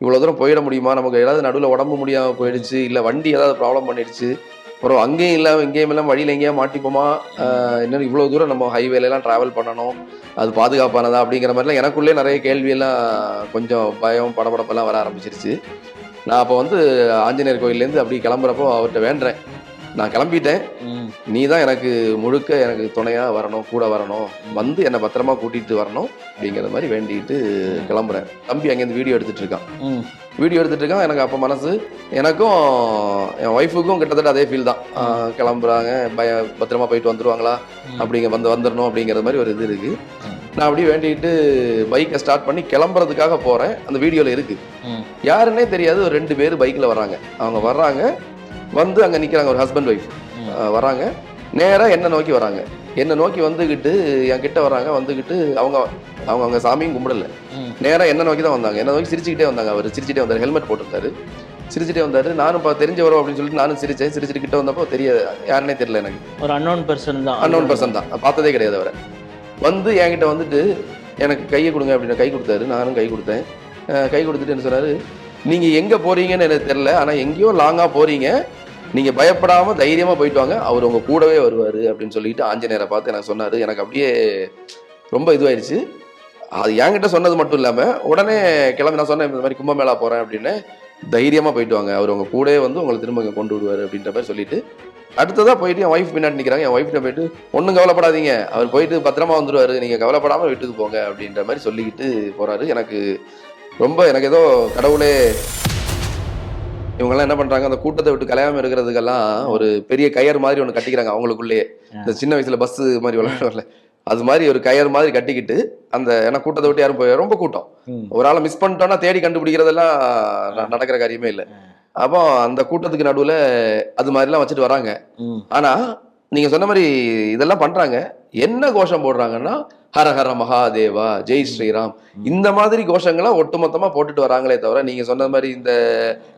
இவ்வளோ தூரம் போயிட முடியுமா? நமக்கு ஏதாவது நடுவில் உடம்பு முடியாமல் போயிடுச்சு இல்லை வண்டி ஏதாவது ப்ராப்ளம் பண்ணிடுச்சு. அப்புறம் அங்கேயும் இல்லாமல் இங்கேயும் இல்லாமல் வழியில் எங்கேயா மாட்டிப்போமா? ஆஹ் இன்னும் இவ்வளோ தூரம் நம்ம ஹைவேலலாம் ட்ராவல் பண்ணணும். அது பாதுகாப்பானதா அப்படிங்கிற மாதிரிலாம் எனக்குள்ளே நிறைய கேள்வியெல்லாம் கொஞ்சம் பயம் படபடப்பெல்லாம் வர ஆரம்பிச்சிருச்சு. நான் அப்போ வந்து ஆஞ்சநேயர் கோயிலேருந்து அப்படி கிளம்புறப்போ அவர்கிட்ட வேண்டேன் நான் கிளம்பிட்டேன். நீ தான் எனக்கு முழுக்க எனக்கு துணையாக வரணும் கூட வரணும். வந்து என்னை பத்திரமா கூட்டிகிட்டு வரணும் அப்படிங்கிற மாதிரி வேண்டிட்டு கிளம்புறேன். தம்பி அங்கேருந்து வீடியோ எடுத்துட்டு இருக்கான். வீடியோ எடுத்துட்டு இருக்கான். எனக்கு அப்போ மனசு எனக்கும் என் ஒய்ஃபுக்கும் கிட்டத்தட்ட அதே ஃபீல் தான். கிளம்புறாங்க பய பத்திரமா போயிட்டு வந்துருவாங்களா? அப்படிங்க வந்து வந்துடணும் அப்படிங்கிற மாதிரி ஒரு இது இருக்கு. ம். நான் அப்படியே வேண்டிட்டு பைக்கை ஸ்டார்ட் பண்ணி கிளம்புறதுக்காக போகிறேன் அந்த வீடியோவில் இருக்கு. ம். யாருன்னே தெரியாது ஒரு ரெண்டு பேர் பைக்கில் வர்றாங்க. அவங்க வர்றாங்க. வந்து அங்கே நிற்கிறாங்க ஒரு ஹஸ்பண்ட் ஒய்ஃப். வராங்க. நேராக என்ன நோக்கி வராங்க. என்ன நோக்கி வந்துக்கிட்டு என் கிட்ட வராங்க. வந்துக்கிட்டு அவங்க அவங்க அவங்க சாமியும் கும்பிடல. நேராக என்ன நோக்கி தான் வந்தாங்க. என்ன நோக்கி சிரிச்சுக்கிட்டே வந்தாங்க அவர். சிரிச்சுட்டே வந்தார். ஹெல்மெட் போட்டிருந்தாரு சிரிச்சுட்டே வந்தாரு. நானும் இப்போ தெரிஞ்ச வரும் அப்படின்னு சொல்லிட்டு நானும் சிரிச்சேன். சிரிச்சுட்டு கிட்ட வந்தப்போ தெரிய யாருன்னே தெரியல எனக்கு. ஒரு அன்னோன் பர்சன் தான். அன்னோன் பர்சன் தான். பார்த்ததே கிடையாது அவரை. வந்து என்கிட்ட வந்துட்டு எனக்கு கையை கொடுங்க அப்படின்னு கை கொடுத்தாரு. நானும் கை கொடுத்தேன். கை கொடுத்துட்டு என்ன சொன்னாரு நீங்க எங்க போறீங்கன்னு எனக்கு தெரியல. ஆனா எங்கேயோ லாங்கா போறீங்க. நீங்கள் பயப்படாமல் தைரியமாக போயிட்டு வாங்க. அவர் உங்கள் கூடவே வருவார் அப்படின்னு சொல்லிட்டு ஆஞ்சநேயரை பார்த்து எனக்கு சொன்னார். எனக்கு அப்படியே ரொம்ப இதுவாயிருச்சு. அது என்கிட்ட சொன்னது மட்டும் இல்லாமல் உடனே கிளம்பி நான் சொன்னேன் இந்த மாதிரி கும்பமேளா போகிறேன் அப்படின்னு. தைரியமாக போயிட்டு வாங்க. அவர் உங்கள் கூடவே வந்து உங்களை திரும்ப இங்கே கொண்டு விடுவார் அப்படின்ற மாதிரி சொல்லிட்டு அடுத்ததாக போயிட்டு என் ஒய்ஃப் பின்னாடி நிக்கிறாங்க. என் ஒய்ஃப்ட்ட போயிட்டு ஒன்றும் கவலைப்படாதீங்க. அவர் போயிட்டு பத்திரமா வந்துடுவார் நீங்கள் கவலைப்படாமல் வீட்டுக்கு போங்க அப்படின்ற மாதிரி சொல்லிக்கிட்டு போகிறாரு எனக்கு ரொம்ப எனக்கு ஏதோ கடவுளே இவங்கெல்லாம் என்ன பண்றாங்க அந்த கூட்டத்தை விட்டு கலையாம இருக்கிறதுக்கெல்லாம் ஒரு பெரிய கயர் மாதிரி ஒன்று கட்டிக்கிறாங்க அவங்களுக்குள்ளேயே இந்த சின்ன வயசுல பஸ் மாதிரி விளையாடுவாங்கல்ல அது மாதிரி ஒரு கயர் மாதிரி கட்டிக்கிட்டு அந்த ஏன்னா கூட்டத்தை விட்டு யாரும் போய் ரொம்ப கூட்டம். ஒரு ஆளை மிஸ் பண்ணிட்டோம்னா தேடி கண்டுபிடிக்கிறதெல்லாம் நடக்கிற காரியமே இல்லை. அப்போ அந்த கூட்டத்துக்கு நடுவுல அது மாதிரிலாம் வச்சுட்டு வராங்க. ஆனா நீங்க சொன்ன மாதிரி இதெல்லாம் பண்றாங்க. என்ன கோஷம் போடுறாங்கன்னா ஹர ஹர மகாதேவா ஜெய் ஸ்ரீராம். இந்த மாதிரி கோஷங்களை ஒட்டுமொத்தமா போட்டுட்டு வராங்களே தவிர நீங்க சொன்ன மாதிரி இந்த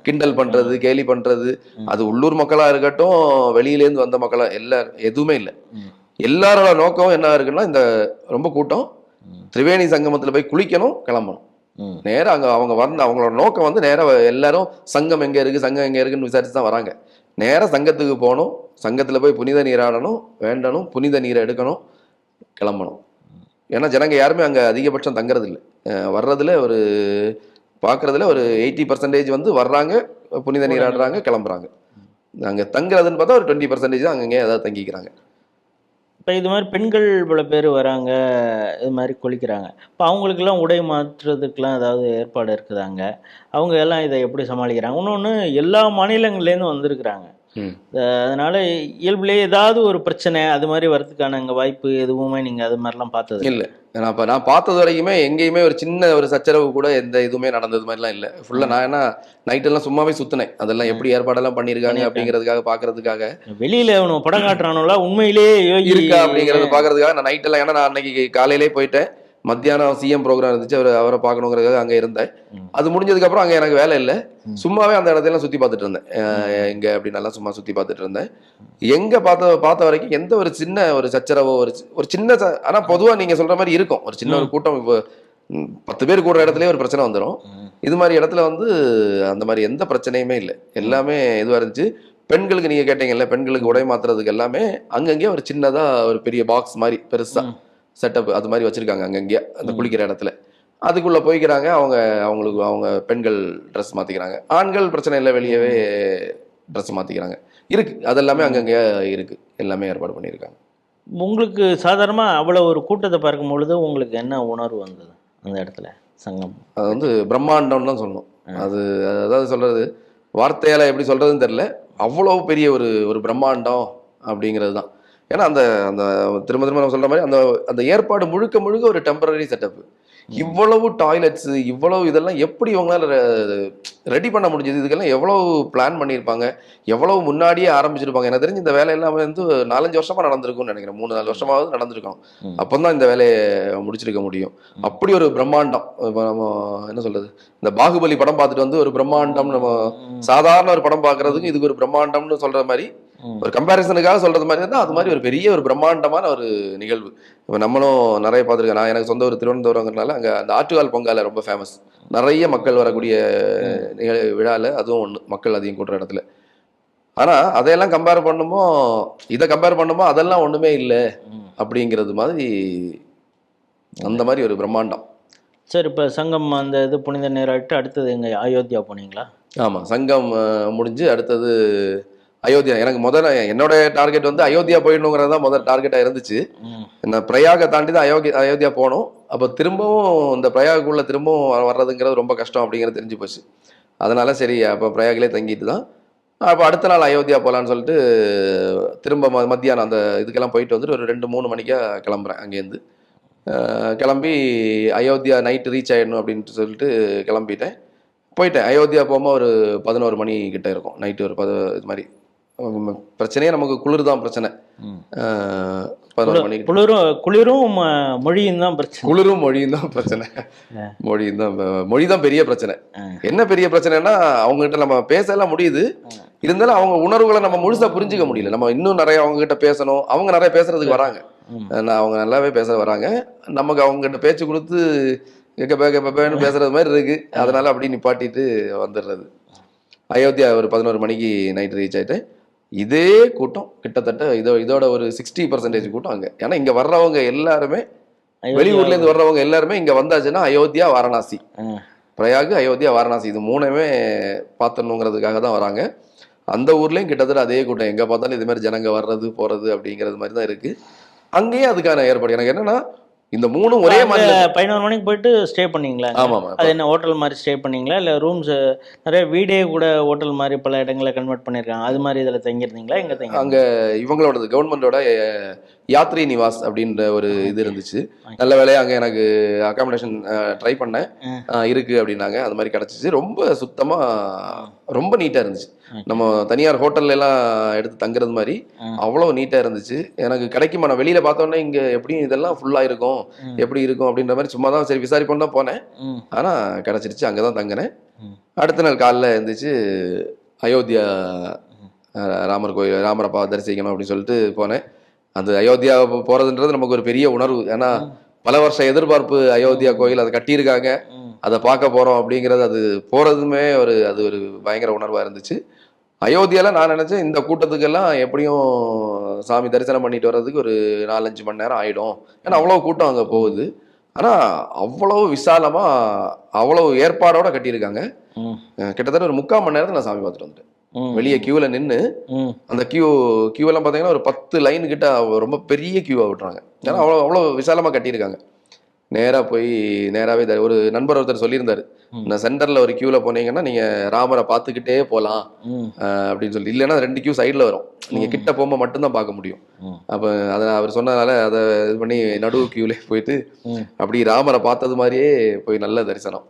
கிண்டல் பண்றது கேலி பண்றது அது உள்ளூர் மக்களா இருக்கட்டும் வெளியில இருந்து வந்த மக்களா எல்லாரும் எதுவுமே இல்லை. எல்லாரோட நோக்கம் என்ன இருக்குன்னா இந்த ரொம்ப கூட்டம். திரிவேணி சங்கமத்துல போய் குளிக்கணும் கிளம்பணும். ம். நேரா அங்க அவங்க வந்து அவங்களோட நோக்கம் வந்து நேரா எல்லாரும் சங்கம் எங்க இருக்கு சங்கம் எங்க இருக்குன்னு விசாரிச்சு தான் வராங்க. நேரா சங்கத்துக்கு போகணும் சங்கத்துல போய் புனித நீராடணும் வேண்டணும் புனித நீரை எடுக்கணும் கிளம்பணும். ஏன்னா ஜனங்க யாருமே அங்க அதிகபட்சம் தங்குறது இல்லை அஹ் வர்றதுல ஒரு பார்க்கறதுல ஒரு எயிட்டி பர்சன்டேஜ் வந்து வர்றாங்க புனித நீராடுறாங்க கிளம்புறாங்க. அங்க தங்குறதுன்னு பார்த்தா ஒரு டுவெண்ட்டி பர்சன்டேஜ் தான் அங்கங்கே ஏதாவது தங்கிக்கிறாங்க. இப்போ இது மாதிரி பெண்கள் பல பேர் வராங்க இது மாதிரி குளிக்கிறாங்க. இப்போ அவங்களுக்கெல்லாம் உடை மாற்றுறதுக்கெல்லாம் ஏதாவது ஏற்பாடு இருக்குதாங்க? அவங்க எல்லாம் இதை எப்படி சமாளிக்கிறாங்க? இன்னொன்று எல்லா மாநிலங்கள்லேருந்து வந்திருக்கிறாங்க. அதனால இயல்புலேயே ஏதாவது ஒரு பிரச்சனை அது மாதிரி வரதுக்கான அங்கே வாய்ப்பு எதுவுமே நீங்கள் அது மாதிரிலாம் பார்த்தது இல்ல. நான் இப்போ நான் பார்த்தது வரைக்குமே எங்கேயுமே ஒரு சின்ன ஒரு சச்சரவு கூட எந்த இதுவுமே நடந்தது மாதிரிலாம் இல்லை. ஃபுல்லாக நான் என்ன நைட்டெல்லாம் சும்மாவே சுத்தினேன். அதெல்லாம் எப்படி ஏற்பாடெல்லாம் பண்ணியிருக்காங்க அப்படிங்கிறதுக்காக பார்க்கறதுக்காக. வெளியில அவனுக்கு படம் காட்டுறானுல உண்மையிலேயே இருக்கா அப்படிங்கறது பார்க்கறதுக்காக நான் நைட்டெல்லாம் ஏன்னா நான் அன்னைக்கு காலையிலே போயிட்டேன். மத்தியானம் சிஎம் ப்ரோக்ராம் இருந்துச்சு அவர் அவரை பார்க்கணுங்கிறதுக்காக அங்கே இருந்தேன். அது முடிஞ்சதுக்கு அப்புறம் அங்கே எனக்கு வேலை இல்லை. சும்மாவே அந்த இடத்தையெல்லாம் சுற்றி பார்த்துட்டு இருந்தேன். எங்க அப்படி நல்லா சும்மா சுற்றி பார்த்துட்டு இருந்தேன். எங்க பார்த்த பார்த்த வரைக்கும் எந்த ஒரு சின்ன ஒரு சச்சரவோ ஒரு ஒரு சின்ன ச- ஆனா பொதுவா நீங்க சொல்ற மாதிரி இருக்கும். ஒரு சின்ன ஒரு கூட்டம் இப்போ பத்து பேர் கூடுற இடத்துலயே ஒரு பிரச்சனை வந்துடும். இது மாதிரி இடத்துல வந்து அந்த மாதிரி எந்த பிரச்சனையுமே இல்லை. எல்லாமே இதுவாக இருந்துச்சு. பெண்களுக்கு நீங்க கேட்டீங்கல்ல பெண்களுக்கு உடை மாத்துறதுக்கு எல்லாமே அங்கங்கே ஒரு சின்னதா ஒரு பெரிய பாக்ஸ் மாதிரி பெருசா. ம். செட்டப் அது மாதிரி வச்சிருக்காங்க அங்கங்கேயே அந்த. குளிக்கிற இடத்துல. அதுக்குள்ள போய்க்கிறாங்க அவங்க அவங்களுக்கு அவங்க பெண்கள் ட்ரெஸ் மாத்திக்கிறாங்க. ஆண்கள் பிரச்சனை இல்லை வெளியவே ட்ரெஸ் மாத்திக்கிறாங்க. இருக்கு. அதெல்லாமே அங்கங்கே இருக்கு. எல்லாமே ஏற்பாடு பண்ணியிருக்காங்க. உங்களுக்கு சாதாரணமா அவ்வளோ ஒரு கூட்டத்தை பார்க்கும் பொழுது உங்களுக்கு என்ன உணர்வு வந்தது அந்த இடத்துல சங்கம்? அது வந்து பிரம்மாண்டம் தான் சொல்லணும். அது அதாவது சொல்றது வார்த்தையால எப்படி சொல்றதுன்னு தெரியல. அவ்வளோ பெரிய ஒரு ஒரு பிரம்மாண்டம் அப்படிங்கிறது தான். ஏன்னா அந்த அந்த திரும்ப திரும்ப நம்ம சொல்ற மாதிரி அந்த அந்த ஏற்பாடு முழுக்க முழுக்க ஒரு டெம்பரரி செட்டப் இவ்வளவு டாய்லெட்ஸ் இவ்வளவு இதெல்லாம் எப்படி இவங்களால ரெடி பண்ண முடிஞ்சது? இதுக்கெல்லாம் எவ்வளவு பிளான் பண்ணியிருப்பாங்க? எவ்வளவு முன்னாடியே ஆரம்பிச்சிருப்பாங்க? எனக்கு தெரிஞ்சு இந்த வேலை எல்லாமே வந்து நாலஞ்சு வருஷமா நடந்திருக்கும்னு நினைக்கிறேன். மூணு நாலு வருஷமாவது நடந்திருக்கும். ம். அப்பந்தான் இந்த வேலையை முடிச்சிருக்க முடியும். அப்படி ஒரு பிரம்மாண்டம். இப்ப நம்ம என்ன சொல்றது? இந்த பாகுபலி படம் பார்த்துட்டு வந்து ஒரு பிரம்மாண்டம் நம்ம சாதாரண ஒரு படம் பார்க்கறதுக்கு இதுக்கு ஒரு பிரம்மாண்டம்னு சொல்ற மாதிரி. ஒரு கம்பேரிசனுக்காக சொல்றது மாதிரி இருந்தால் அது மாதிரி ஒரு பெரிய ஒரு பிரம்மாண்டமான ஒரு நிகழ்வு. இப்போ நம்மளும் நிறைய பார்த்துருக்கேன் நான் எனக்கு சொந்த ஒரு திருவனந்தபுரங்கிறனால அங்கே அந்த ஆட்டுகால் பொங்கல் ரொம்ப ஃபேமஸ் நிறைய மக்கள் வரக்கூடிய நிகழ் விழாவில் அதுவும் ஒன்று மக்கள் அதிகம் கூட்டுற இடத்துல. ஆனால் அதையெல்லாம் கம்பேர் பண்ணுமோ இதை கம்பேர் பண்ணுமோ அதெல்லாம் ஒன்றுமே இல்லை. அப்படிங்கிறது மாதிரி அந்த மாதிரி ஒரு பிரம்மாண்டம். சரி இப்போ சங்கம் அந்த இது புனித நீராட்டு அடுத்தது எங்க? அயோத்தியா போனீங்களா? ஆமாம் சங்கம் முடிஞ்சு அடுத்தது அயோத்தியா எனக்கு முதல்ல என்னோட டார்கெட் வந்து அயோத்தியா போயிடணுங்கிறது தான் முதல் டார்கெட்டாக இருந்துச்சு. நான் பிரயாகை தாண்டி தான் அயோத்தி அயோத்தியா போனோம். அப்போ திரும்பவும் இந்த பிரயாகுக்குள்ளே திரும்பவும் வர்றதுங்கிறது ரொம்ப கஷ்டம் அப்படிங்கிறது தெரிஞ்சு போச்சு. அதனால சரி அப்போ பிரயாகிலே தங்கிட்டு தான். அப்போ அடுத்த நாள் அயோத்தியா போகலான்னு சொல்லிட்டு திரும்ப ம மத்தியானம் அந்த இதுக்கெல்லாம் போயிட்டு வந்துட்டு ஒரு ரெண்டு மூணு மணிக்கா கிளம்புறேன் அங்கேருந்து. கிளம்பி அயோத்தியா நைட்டு ரீச் ஆயிடணும் அப்படின்ட்டு சொல்லிட்டு கிளம்பிட்டேன். போயிட்டேன். அயோத்தியா போகும்போது ஒரு பதினோரு மணி கிட்ட இருக்கும். நைட்டு ஒரு பது இது மாதிரி. பிரச்சனையே நமக்கு குளிர் தான் பிரச்சனை. பதினோரு மணிக்கு. குளிரும் குளிரும் மொழியும் தான் பிரச்சனை. குளிரும் மொழியும் தான் பிரச்சனை. மொழியும் தான் மொழி தான் பெரிய பிரச்சனை. என்ன பெரிய பிரச்சனைனா அவங்ககிட்ட நம்ம பேசலாம் முடியுது. இருந்தாலும் அவங்க உணர்வுகளை நம்ம முழுசா புரிஞ்சுக்க முடியல. நம்ம இன்னும் நிறைய அவங்க கிட்ட பேசணும். அவங்க நிறைய பேசுறதுக்கு வராங்க. அவங்க நல்லாவே பேச வராங்க. நமக்கு அவங்க கிட்ட பேச்சு கொடுத்து எக்க பேக்க பெப்பேன்னு பேசுறது மாதிரி இருக்கு. அதனால அப்படி நிப்பாட்டிட்டு வந்துடுறது. அயோத்தியா ஒரு பதினோரு மணிக்கு நைட் ரீச் ஆயிட்டேன் இதே கூட்டம் கிட்டத்தட்ட இதோ இதோட ஒரு சிக்ஸ்டி பர்சன்டேஜ் கூட்டம் அங்க. ஏன்னா இங்க வர்றவங்க எல்லாருமே வெளியூர்ல இருந்து வர்றவங்க. எல்லாருமே இங்க வந்தாச்சுன்னா அயோத்தியா வாரணாசி. பிரயாக் அயோத்தியா வாரணாசி இது மூணுமே பார்த்துடணுங்கிறதுக்காக தான் வராங்க. அந்த ஊர்லயும் கிட்டத்தட்ட அதே கூட்டம். எங்க பார்த்தாலும் இது மாதிரி ஜனங்க வர்றது போறது அப்படிங்கிறது மாதிரி தான் இருக்கு. அங்கேயும் அதுக்கான ஏற்பாடு. எனக்கு என்னன்னா இந்த மூணும் ஒரே மாதிரி பதினோரு மணிக்கு போயிட்டு ஸ்டே பண்ணீங்களா ஆமா ஆமா. அது என்ன ஹோட்டல் மாதிரி ஸ்டே பண்ணீங்களா? இல்லை ரூம்ஸ் நிறைய வீடே கூட ஹோட்டல் மாதிரி பல இடங்களை கன்வெர்ட் பண்ணியிருக்காங்க அது மாதிரி இதில் தங்கியிருந்தீங்களா? எங்கே தங்கி அங்க இவங்களோடது கவர்மெண்டோட யாத்ரி நிவாஸ் அப்படின்ற ஒரு இது இருந்துச்சு. நல்ல வேலையா அங்க எனக்கு அகாமடேஷன் ட்ரை பண்ணேன். ம். அஹ், இருக்கு அப்படின்னாங்க. அது மாதிரி கிடைச்சிச்சு. ரொம்ப சுத்தமா ரொம்ப நீட்டா இருந்துச்சு. நம்ம தனியார் ஹோட்டல்ல எல்லாம் எடுத்து தங்குறது மாதிரி. அவ்வளவு நீட்டா இருந்துச்சு. எனக்கு கிடைக்குமா? நான் வெளியில பார்த்தோன்னே இங்க எப்படியும் இதெல்லாம் ஃபுல்லா இருக்கும். எப்படி இருக்கும்? அப்படின்ற மாதிரி சும்மா தான் சரி விசாரிப்போம் தான் போனேன். ஆனா கிடைச்சிருச்சு. அங்கதான் தங்கினேன். அடுத்த நாள் காலைல எழுந்திரிச்சு அயோத்தியா ராமர் கோயில் ராமரப்பா தரிசிக்கணும் அப்படின்னு சொல்லிட்டு போனேன். அந்த அயோத்தியா போறதுன்றது நமக்கு ஒரு பெரிய உணர்வு. ஏன்னா பல வருஷம் எதிர்பார்ப்பு அயோத்தியா கோயில் அதை கட்டியிருக்காங்க. அதை பார்க்க போறோம் அப்படிங்கிறது அது போறதுமே ஒரு அது ஒரு பயங்கர உணர்வா இருந்துச்சு. அயோத்தியால நான் நினைச்சேன் இந்த கூட்டத்துக்கெல்லாம் எப்படியும் சாமி தரிசனம் பண்ணிட்டு வர்றதுக்கு ஒரு நாலஞ்சு மணி நேரம் ஆயிடும். ஏன்னா அவ்வளவு கூட்டம் அங்க போகுது. ஆனா அவ்வளவு விசாலமா அவ்வளவு ஏற்பாடோட கட்டியிருக்காங்க. கிட்டத்தட்ட ஒரு முக்கால் மணி நேரத்துல நான் சாமி பார்த்துட்டு வந்துட்டேன். வெளியே கியூல நின்று அந்த கியூ கியூ எல்லாம் பார்த்தீங்கன்னா ஒரு பத்து லைன் கிட்ட ரொம்ப பெரிய கியூவா விட்டுறாங்க. ஏன்னா அவ்வளோ அவ்வளோ விசாலமா கட்டியிருக்காங்க. நேரா போய் நேராவே த- ஒரு நண்பர் ஒருத்தர் சொல்லியிருந்தாரு. இந்த சென்டர்ல ஒரு கியூல போனீங்கன்னா நீங்க ராமரை பார்த்துக்கிட்டே போகலாம் அப்படின்னு சொல்லி. இல்லைன்னா ரெண்டு கியூ சைடுல வரும். நீங்க ம். கிட்ட போகும்போது மட்டும்தான் பார்க்க முடியும். அப்ப அதை அவர் சொன்னதால அதை இது பண்ணி நடுவு கியூல போயிட்டு அப்படி ராமரை பார்த்தது மாதிரியே போய் நல்ல தரிசனம்.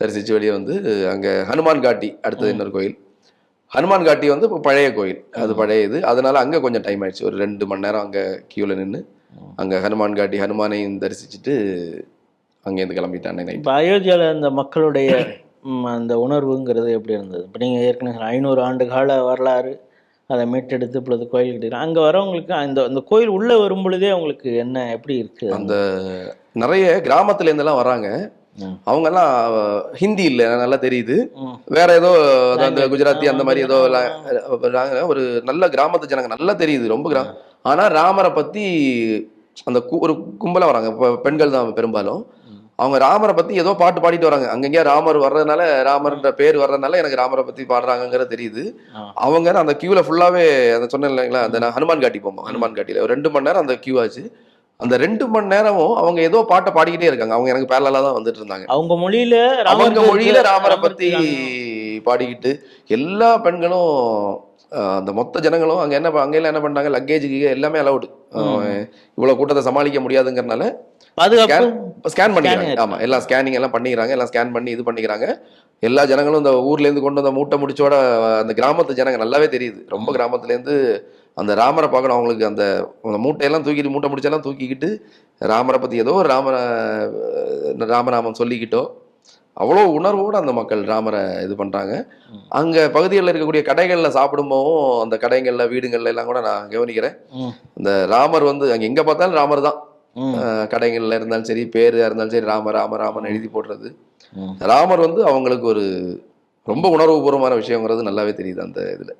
தரிசிச்சு வெளியே வந்து அங்க ஹனுமான் காட்டி அடுத்தது இன்னொரு கோயில். ஹனுமான் காட்டி வந்து இப்போ பழைய கோயில். அது பழைய இது. அதனால அங்க கொஞ்சம் டைம் ஆயிடுச்சு. ஒரு ரெண்டு மணி நேரம் அங்க கியூல நின்று அங்க ஹனுமான் காட்டி ஹனுமானையும் தரிசிச்சுட்டு அங்கேருந்து கிளம்பிட்டான் இப்போ அயோத்தியாவில் அந்த மக்களுடைய அந்த உணர்வுங்கிறது எப்படி இருந்தது? இப்போ நீங்கள் ஏற்கனவே ஐநூறு ஆண்டு கால வரலாறு அதை மீட்டெடுத்து இப்பொழுது கோயில் கட்டிக்கிறோம் அங்கே வரவங்களுக்கு அந்த அந்த கோயில் உள்ளே வரும் பொழுதே அவங்களுக்கு என்ன எப்படி இருக்குது அந்த நிறைய கிராமத்துல இருந்தெல்லாம் வராங்க. ம். அவங்க எல்லாம் ஹிந்தி இல்ல நல்லா தெரியுது. வேற ஏதோ அந்த. குஜராத்தி அந்த மாதிரி ஏதோ ஒரு நல்ல கிராமத்து ஜனங்க நல்லா தெரியுது. ரொம்ப கிரா ஆனா ராமரை பத்தி அந்த ஒரு கும்பலா வராங்க. இப்ப பெண்கள் தான் பெரும்பாலும். அவங்க ராமரை பத்தி ஏதோ பாட்டு பாடிட்டு வராங்க. அங்கங்க ராமர் வர்றதுனால ராமர்ன்ற பேர் வர்றதுனால எனக்கு ராமரை பத்தி பாடுறாங்கங்கிறது தெரியுது. அவங்க அந்த கியூல ஃபுல்லாவே அந்த சொன்னேன் இல்லைங்களா அந்த நான் ஹனுமான் காட்டி போவோம். ஹனுமான் காட்டியில ஒரு ரெண்டு மணி நேரம் அந்த கியூ ஆச்சு. அந்த ரெண்டு மணி நேரமும் அவங்க ஏதோ பாட்டை பாடிக்கிட்டே இருக்காங்க. அவங்க எனக்கு பேரலா தான் வந்துட்டு இருந்தாங்க. அவங்க மொழியில அவங்க மொழியில ராமரை பத்தி பாடிக்கிட்டு எல்லா பெண்களும் அந்த மொத்த ஜனங்களும் அங்க என்ன ப- அங்க எல்லாம் என்ன பண்ணாங்க லக்கேஜுக்கு எல்லாமே அலவுடு இவ்வளவு கூட்டத்தை சமாளிக்க முடியாதுங்கிறனால பாதுகாப்பு ஸ்கேன் பண்ணிக்கிறாங்க. Scanning ஆமா எல்லாம் ஸ்கேனிங் எல்லாம் பண்ணிக்கிறாங்க. எல்லாம் ஸ்கேன் பண்ணி இது பண்ணிக்கிறாங்க. எல்லா ஜனங்களும் இந்த ஊர்ல இருந்து கொண்டு வந்த மூட்டை முடிச்சோட அந்த கிராமத்து ஜனங்க நல்லாவே தெரியுது. ரொம்ப கிராமத்துல இருந்து அந்த ராமரை பார்க்கணும். அவங்களுக்கு அந்த மூட்டையெல்லாம் தூக்கிட்டு மூட்டை முடிச்செல்லாம் தூக்கிக்கிட்டு ராமரை பத்தி ஏதோ ஒரு ராம ராமநாமம் சொல்லிக்கிட்டோ அவ்வளோ உணர்வோடு அந்த மக்கள் ராமரை இது பண்ணுறாங்க. அங்கே பகுதிகளில் இருக்கக்கூடிய கடைகளில் சாப்பிடும்போதும் அந்த கடைகளில் வீடுகள்ல எல்லாம் கூட நான் கவனிக்கிறேன். இந்த ராமர் வந்து அங்கே எங்கே பார்த்தாலும் ராமர் தான். கடைகள்ல இருந்தாலும் சரி பேரா இருந்தாலும் சரி ராம ராம ராமன் எழுதி போடுறது. ராமர் வந்து அவங்களுக்கு ஒரு ரொம்ப உணர்வுபூர்வமான விஷயங்கிறது நல்லாவே தெரியுது அந்த இதுல.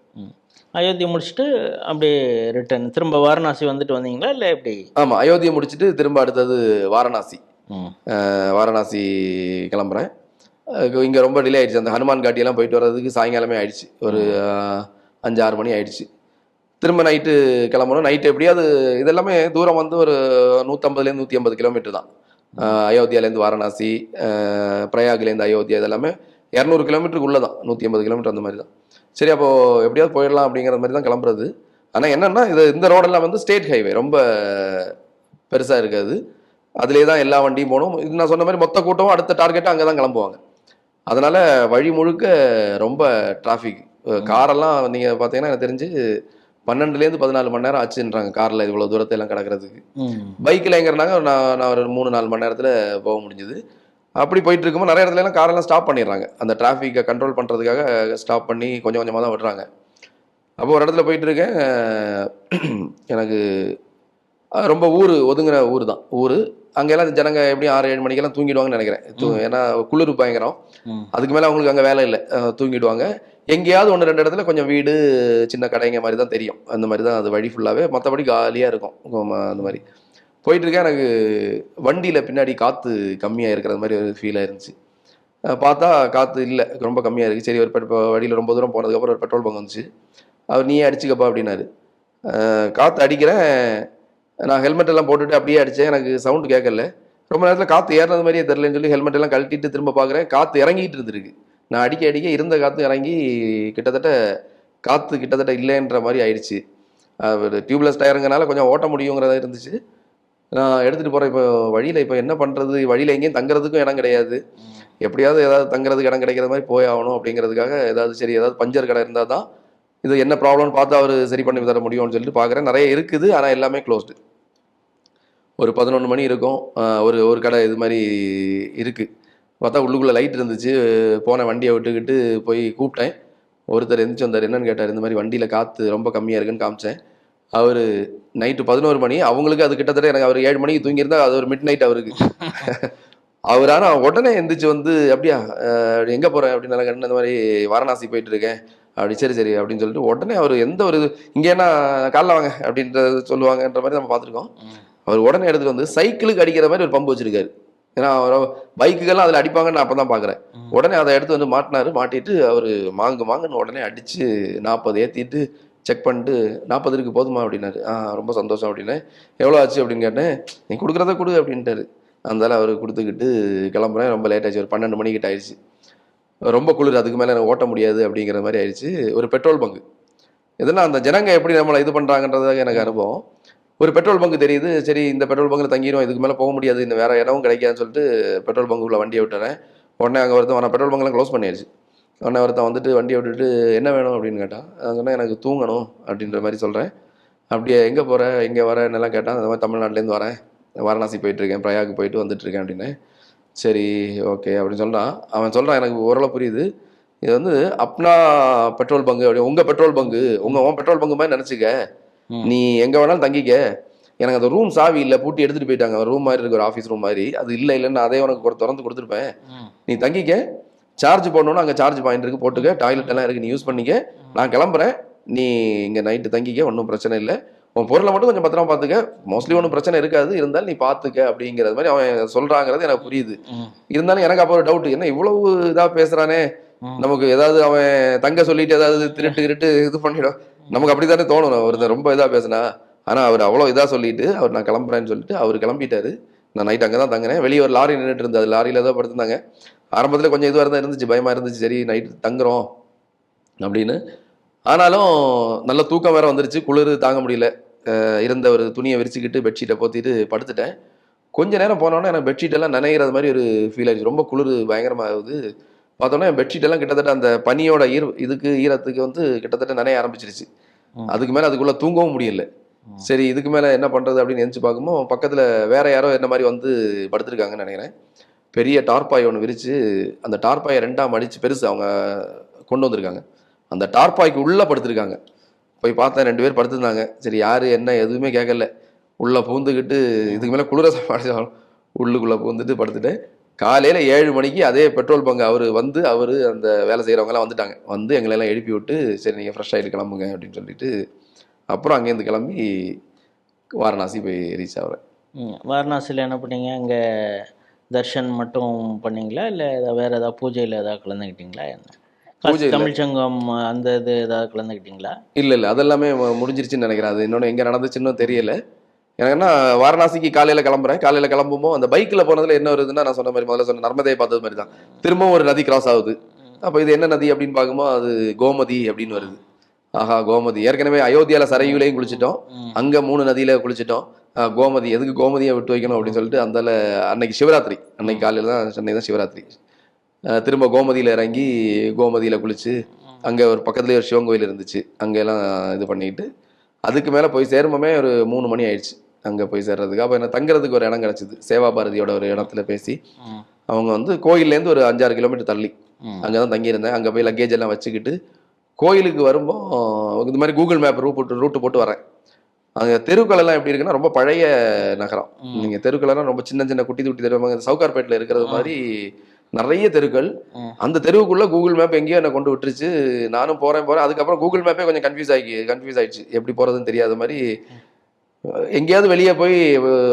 அயோத்தி முடிச்சுட்டு அப்படியே ரிட்டர்ன் திரும்ப வாரணாசி வந்துட்டு வந்தீங்களா இல்லை எப்படி? ஆமா அயோத்தியை முடிச்சுட்டு திரும்ப அடுத்தது வாரணாசி. வாரணாசி கிளம்புறேன். இங்க ரொம்ப டிலே ஆயிடுச்சு. அந்த ஹனுமான் காட்டியெல்லாம் போயிட்டு வர்றதுக்கு சாயங்காலமே ஆயிடுச்சு. ஒரு அஞ்சு ஆறு மணி ஆயிடுச்சு. திரும்ப நைட்டு கிளம்பணும். நைட்டு எப்படியாவது இதெல்லாமே தூரம் வந்து ஒரு நூற்றம்பதுலேருந்து நூற்றி ஐம்பது கிலோமீட்டர் தான் அயோத்தியாலேருந்து வாரணாசி பிரயாக்லேருந்து அயோத்தியா இதெல்லாமே இரநூறு கிலோமீட்டருக்கு உள்ளே தான். நூற்றி ஐம்பது கிலோமீட்டர் அந்த மாதிரி தான். சரி அப்போ எப்படியாவது போயிடலாம் அப்படிங்கிற மாதிரி தான் கிளம்புறது. ஆனால் என்னன்னா இது இந்த ரோடெல்லாம் வந்து ஸ்டேட் ஹைவே ரொம்ப பெருசாக இருக்காது. அதிலே தான் எல்லா வண்டியும் போகணும். இது நான் சொன்ன மாதிரி மொத்த கூட்டமும் அடுத்த டார்கெட்டாக அங்கே தான் கிளம்புவாங்க. அதனால வழி முழுக்க ரொம்ப டிராஃபிக் காரெல்லாம் நீங்கள் பார்த்தீங்கன்னா எனக்கு தெரிஞ்சு பன்னெண்டுலேருந்து பதினாலு மணி நேரம் ஆச்சுன்றாங்க காரில் இவ்வளோ தூரத்தை எல்லாம் கிடக்கிறதுக்கு பைக்கில் எங்கிறனாங்க நான் நான் ஒரு மூணு நாலு மணி நேரத்தில் போக முடிஞ்சுது. அப்படி போயிட்டு இருக்கும்போது நிறைய இடத்துல எல்லாம் காரெல்லாம் ஸ்டாப் பண்ணிடுறாங்க. அந்த டிராஃபிக்கை கண்ட்ரோல் பண்ணுறதுக்காக ஸ்டாப் பண்ணி கொஞ்சம் கொஞ்சமாக தான் விடுறாங்க. அப்போ ஒரு இடத்துல போயிட்டு இருக்கேன். எனக்கு ரொம்ப ஊர் ஒதுங்கின ஊர் தான் ஊர். அங்கெல்லாம் ஜனங்க எப்படியும் ஆறு ஏழு மணிக்கெல்லாம் தூங்கிடுவாங்கன்னு நினைக்கிறேன். தூ- ஏன்னா குளிர் பயங்கரம். அதுக்கு மேலே அவங்களுக்கு அங்கே வேலை இல்லை. தூங்கிடுவாங்க. எங்கேயாவது ஒன்று ரெண்டு இடத்துல கொஞ்சம் வீடு சின்ன கடைங்க மாதிரி தான் தெரியும். அந்த மாதிரி தான் அது வழி ஃபுல்லாகவே மற்றபடி காலியாக இருக்கும். அந்த மாதிரி. போயிட்டு இருக்கேன் எனக்கு வண்டியில் பின்னாடி காற்று கம்மியாக இருக்கிற மாதிரி ஒரு ஃபீலாக இருந்துச்சு. பார்த்தா காற்று இல்லை. ரொம்ப கம்மியாக இருக்குது சரி ஒரு பெட்ரோ வழியில் ரொம்ப தூரம் போனதுக்கப்புறம் ஒரு பெட்ரோல் பங்க் வந்துச்சு. அவர் நீயே அடிச்சுக்கப்பா அப்படின்னாரு. காற்று அடிக்கிறேன். நான் ஹெல்மெட் எல்லாம் போட்டுட்டு அப்படியே அடித்தேன் எனக்கு சவுண்டு கேட்கல ரொம்ப நேரத்தில் காற்று ஏறினது மாதிரியே தெரிலன்னு சொல்லி ஹெல்மெட் எல்லாம் கழட்டிட்டு திரும்ப பார்க்குறேன் காற்று இறங்கிட்டு இருந்திருக்கு. நான் அடிக்க அடிக்க இருந்த காற்று இறங்கி கிட்டத்தட்ட காற்று கிட்டத்தட்ட இல்லைன்ற மாதிரி ஆயிடுச்சு. டியூப்லெஸ் டயருங்கனால கொஞ்சம் ஓட்ட முடியுங்கிறதா இருந்துச்சு. நான் எடுத்துகிட்டு போகிறேன் இப்போ வழியில் இப்போ என்ன பண்ணுறது வழியில் எங்கேயும் தங்குறதுக்கும் இடம் கிடையாது. எப்படியாவது ஏதாவது தங்குறதுக்கு இடம் கிடைக்கிற மாதிரி போய் ஆகணும் அப்படிங்கிறதுக்காக ஏதாவது சரி ஏதாவது பஞ்சர் கடை இருந்தால் தான் இது என்ன ப்ராப்ளம்னு பார்த்து அவர் சரி பண்ணி தர முடியும்னு சொல்லிட்டு பார்க்குறேன் நிறைய இருக்குது ஆனால் எல்லாமே க்ளோஸ்டு ஒரு பதினொன்று மணி இருக்கும். ஒரு ஒரு கடை இது மாதிரி இருக்குது பார்த்தா உள்ளுக்குள்ளே லைட் இருந்துச்சு. போன வண்டியை விட்டுக்கிட்டு போய் கூப்பிட்டேன். ஒருத்தர் எந்திரிச்சு வந்தார். என்னன்னு கேட்டார் இந்த மாதிரி வண்டியில் காற்று ரொம்ப கம்மியாக இருக்குன்னு காமிச்சேன். அவர் நைட்டு பதினோரு மணி. அவங்களுக்கு அது கிட்டத்தட்ட எனக்கு அவர் ஏழு மணிக்கு தூங்கியிருந்தா அது ஒரு மிட் நைட் அவருக்கு. அவர் ஆனால் உடனே எந்திரிச்சு வந்து அப்படியா எங்கே போகிறேன் அப்படின்னு இந்த மாதிரி வாரணாசி போயிட்டு இருக்கேன். அப்படி சரி சரி. அப்படின்னு சொல்லிட்டு உடனே அவர் எந்த ஒரு இங்கே என்ன காலைல வாங்க. அப்படின்றது சொல்லுவாங்கன்ற மாதிரி நம்ம பார்த்துருக்கோம். அவர் உடனே எடுத்துட்டு வந்து சைக்கிளுக்கு அடிக்கிற மாதிரி ஒரு பம்பு வச்சிருக்காரு. ஏன்னா அவர் பைக்குக்கெல்லாம் அதில் அடிப்பாங்கன்னு நான் அப்போ தான் பார்க்குறேன் உடனே அதை எடுத்து வந்து மாட்டினாரு. மாட்டிட்டு அவர் மாங்கு மாங்குன்னு உடனே அடித்து நாற்பது ஏற்றிட்டு செக் பண்ணிட்டு நாற்பது இருக்கு போதுமா? அப்படின்னாரு. ஆ ரொம்ப சந்தோஷம் அப்படின்னு. எவ்வளோ ஆச்சு? அப்படின்னு கேட்டேன். நீ கொடுக்குறத கொடு அப்படின்ட்டாரு. அதனால அவர் கொடுத்துக்கிட்டு கிளம்புறேன். ரொம்ப லேட் ஆச்சு. ஒரு பன்னெண்டு மணிக்கிட்ட ஆயிடுச்சு. ரொம்ப குளிர். அதுக்கு மேலே எனக்கு ஓட்ட முடியாது அப்படிங்கிற மாதிரி ஆயிடுச்சு. ஒரு பெட்ரோல் பங்கு இதெல்லாம் அந்த ஜனங்க எப்படி நம்மளை இது பண்ணுறாங்கன்றதாக எனக்கு அனுபவம். ஒரு பெட்ரோல் பங்கு தெரியுது. சரி இந்த பெட்ரோல் பங்கில் தங்கிடும் இதுக்கு மேலே போக முடியாது. இந்த வேற இடமும் கிடைக்காதுன்னு சொல்லிட்டு பெட்ரோல் பங்குக்குள்ள வண்டியை விட்டுறேன். உடனே அங்கே ஒருத்தன் நான் பெட்ரோல் பங்கெலாம் க்ளோஸ் பண்ணிடுச்சு உடனே ஒருத்தன் வந்துட்டு வண்டியை விட்டுட்டு என்ன வேணும்? அப்படின்னு கேட்டான். நான் சொன்னேன் எனக்கு தூங்கணும். அப்படின்ற மாதிரி சொல்கிறேன் அப்படியே எங்கே போகிற எங்கே வர? என்னெல்லாம் கேட்டான். அந்த மாதிரி தமிழ்நாட்டிலேருந்து வரேன். வாரணாசி போயிட்டுருக்கேன். பிரயாக்கு போயிட்டு வந்துட்டுருக்கேன். அப்படின்னு சரி ஓகே. அப்படின்னு சொல்கிறான் அவன் சொல்கிறான் எனக்கு ஓரளவு புரியுது. இது வந்து அப்னா பெட்ரோல் பங்கு. அப்படி உங்கள் பெட்ரோல் பங்கு. உங்கள் உன் பெட்ரோல் பங்கு மாதிரி நினச்சிக்க. நீ எங்கே வேணாலும் தங்கிக்க. எனக்கு அந்த ரூம் சாவி இல்லை பூட்டி எடுத்துகிட்டு போயிட்டாங்க. ரூம் மாதிரி இருக்கு ஒரு ஆஃபீஸ் ரூம் மாதிரி. அது இல்லை இல்லைன்னு அதே உனக்கு திறந்து கொடுத்துருப்பேன். நீ தங்கிக்க. சார்ஜ் போடணும்னா அங்கே சார்ஜ் பாயிண்ட் இருக்கு போட்டுக்க. டாய்லெட் எல்லாம் இருக்கு நீ யூஸ் பண்ணிக்க. நான் கிளம்புறேன். நீ இங்கே நைட்டு தங்கிக்க ஒன்றும் பிரச்சனை இல்லை. உன் பொருளை மட்டும் கொஞ்சம் பத்திரமா பார்த்துக்க மோஸ்ட்லி ஒன்றும் பிரச்சனை இருக்காது. இருந்தாலும் நீ பார்த்துக்க அப்படிங்கிறது மாதிரி அவன் சொல்றாங்கிறது எனக்கு புரியுது. இருந்தாலும் எனக்கு அப்போ ஒரு டவுட் என்ன இவ்வளவு இதா பேசுறானே. நமக்கு ஏதாவது அவன் தங்க சொல்லிட்டு ஏதாவது திருட்டு கிருட்டு இது பண்ணிடும். நமக்கு அப்படித்தானே தோணும். அவர் ரொம்ப இதா பேசினா ஆனா அவர் அவ்வளோ இதா சொல்லிட்டு அவர் நான் கிளம்புறேன்னு சொல்லிட்டு அவர் கிளம்பிட்டாரு. நான் நைட் அங்கே தான் தங்கினேன் வெளியே ஒரு லாரி நின்றுட்டு இருந்தது. லாரியில தான் படுத்திருந்தாங்க. ஆரம்பத்தில் கொஞ்சம் இதுவாக இருந்தால் இருந்துச்சு. பயமாக இருந்துச்சு. சரி நைட்டு தங்குறோம் அப்படின்னு. ஆனாலும் நல்ல தூக்கம் வேற வந்துருச்சு. குளிர் தாங்க முடியல. இருந்த ஒரு துணியை விரிச்சுக்கிட்டு பெட்ஷீட்டை போத்திட்டு படுத்துட்டேன். கொஞ்ச நேரம் போனோன்னே எனக்கு பெட்ஷீட்டெல்லாம் நினைக்கிறது மாதிரி ஒரு ஃபீல் ஆயிடுச்சு. ரொம்ப குளிர் பயங்கரமாகுது. பார்த்தோன்னே பெட்ஷீட் எல்லாம் கிட்டத்தட்ட அந்த பனியோட ஈர இதுக்கு ஈரத்துக்கு வந்து கிட்டத்தட்ட நனைய ஆரம்பிச்சிருச்சு. அதுக்கு மேலே அதுக்குள்ள தூங்கவும் முடியல. சரி இதுக்கு மேலே என்ன பண்ணுறது அப்படின்னு நினச்சி பார்க்கும்போது பக்கத்தில் வேற யாரோ என்ன மாதிரி வந்து படுத்திருக்காங்கன்னு நினைக்கிறேன். பெரிய டார்பாய் ஒன்று விரிச்சு அந்த டார்பாயை ரெண்டாக மடிச்சு பெருசு அவங்க கொண்டு வந்திருக்காங்க. அந்த டார்பாய்க்கு உள்ளே படுத்திருக்காங்க. போய் பார்த்தேன் ரெண்டு பேர் படுத்திருந்தாங்க. சரி யார் என்ன எதுவுமே கேட்கல உள்ளே பூந்துக்கிட்டு இதுக்கு மேலே குளிர சமாளிச்சாலும் உள்ளுக்குள்ளே பூந்துட்டு படுத்துட்டேன். காலையில் ஏழு மணிக்கு அதே பெட்ரோல் பங்க் அவர் வந்து அவர் அந்த வேலை செய்கிறவங்கலாம் வந்துட்டாங்க. வந்து எங்களெல்லாம் எழுப்பி விட்டு சரி நீங்கள் ஃப்ரெஷ் ஆகிட்டு கிளம்புங்க அப்படின்னு சொல்லிட்டு அப்புறம் அங்கேருந்து கிளம்பி வாரணாசி போய் ரீச் ஆகிறேன். ம் வாரணாசியில் என்ன பண்ணீங்க? அங்கே தர்ஷன் மட்டும் பண்ணீங்களா? இல்லை வேறு ஏதாவது பூஜையில் ஏதாவது கலந்துக்கிட்டீங்களா? என்ன. தமிழ் சங்கம் அந்த இது ஏதாவது கலந்துக்கிட்டீங்களா? இல்லை இல்லை. அதெல்லாமே முடிஞ்சிருச்சுன்னு நினைக்கிறேன். அது இன்னொன்று எங்கே நடந்துச்சுன்னு தெரியல. எனக்கு என்ன வாரணாசிக்கு காலையில் கிளம்புறேன். காலையில் கிளம்பும்போது அந்த பைக்கில் போனதில் என்ன வருதுன்னா நான் சொன்ன மாதிரி முதல்ல சொன்ன நர்மதையை பார்த்தது மாதிரி தான். திரும்பவும் ஒரு நதி கிராஸ் ஆகுது. அப்போ இது என்ன நதி அப்படின்னு பார்க்கும்போது அது கோமதி அப்படின்னு வருது. ஆஹா கோமதி. ஏற்கனவே அயோத்தியால சரையுலையும் குளிச்சிட்டோம். அங்க மூணு நதியில குளிச்சிட்டோம். கோமதி எதுக்கு கோமதியை விட்டு வைக்கணும் அப்படின்னு சொல்லிட்டு அந்தால அன்னைக்கு சிவராத்திரி. அன்னைக்கு காலையில தான் சென்னை தான் சிவராத்திரி. திரும்ப கோமதியில இறங்கி கோமதியில குளிச்சு அங்க ஒரு பக்கத்துலயே ஒரு சிவன் கோயில் இருந்துச்சு. அங்க எல்லாம் இது பண்ணிட்டு அதுக்கு மேல போய் சேருமமே ஒரு மூணு மணி ஆயிடுச்சு. அங்க போய் சேர்றதுக்கு. அப்போ எனக்கு தங்குறதுக்கு ஒரு இடம் கிடைச்சிது. சேவா பாரதியோட ஒரு இடத்துல பேசி அவங்க வந்து கோயில்லேருந்து ஒரு அஞ்சாறு கிலோமீட்டர் தள்ளி அங்கே தான் தங்கியிருந்தேன். அங்கே போய் லக்கேஜ் எல்லாம் வச்சுக்கிட்டு கோயிலுக்கு வரும்போ இந்த மாதிரி கூகுள் மேப் ரூட் போட்டு ரூட்டு போட்டு வரேன். அங்கே தெருக்கள் எல்லாம் எப்படி இருக்குன்னா ரொம்ப பழைய நகரம். நீங்கள் தெருக்கள் எல்லாம் ரொம்ப சின்ன சின்ன குட்டி குட்டி தெரு சவுகார்பேட்டில் இருக்கிறது மாதிரி நிறைய தெருக்கள். அந்த தெருவுக்குள்ள கூகுள் மேப் எங்கேயோ என்னை கொண்டு விட்டுருச்சு. நானும் போறேன் போறேன். அதுக்கப்புறம் கூகுள் மேப்பே கொஞ்சம் கன்ஃபியூஸ் ஆகி கன்ஃபியூஸ் ஆயிடுச்சு. எப்படி போறதுன்னு தெரியாத மாதிரி எங்கேயாவது வெளியே போய்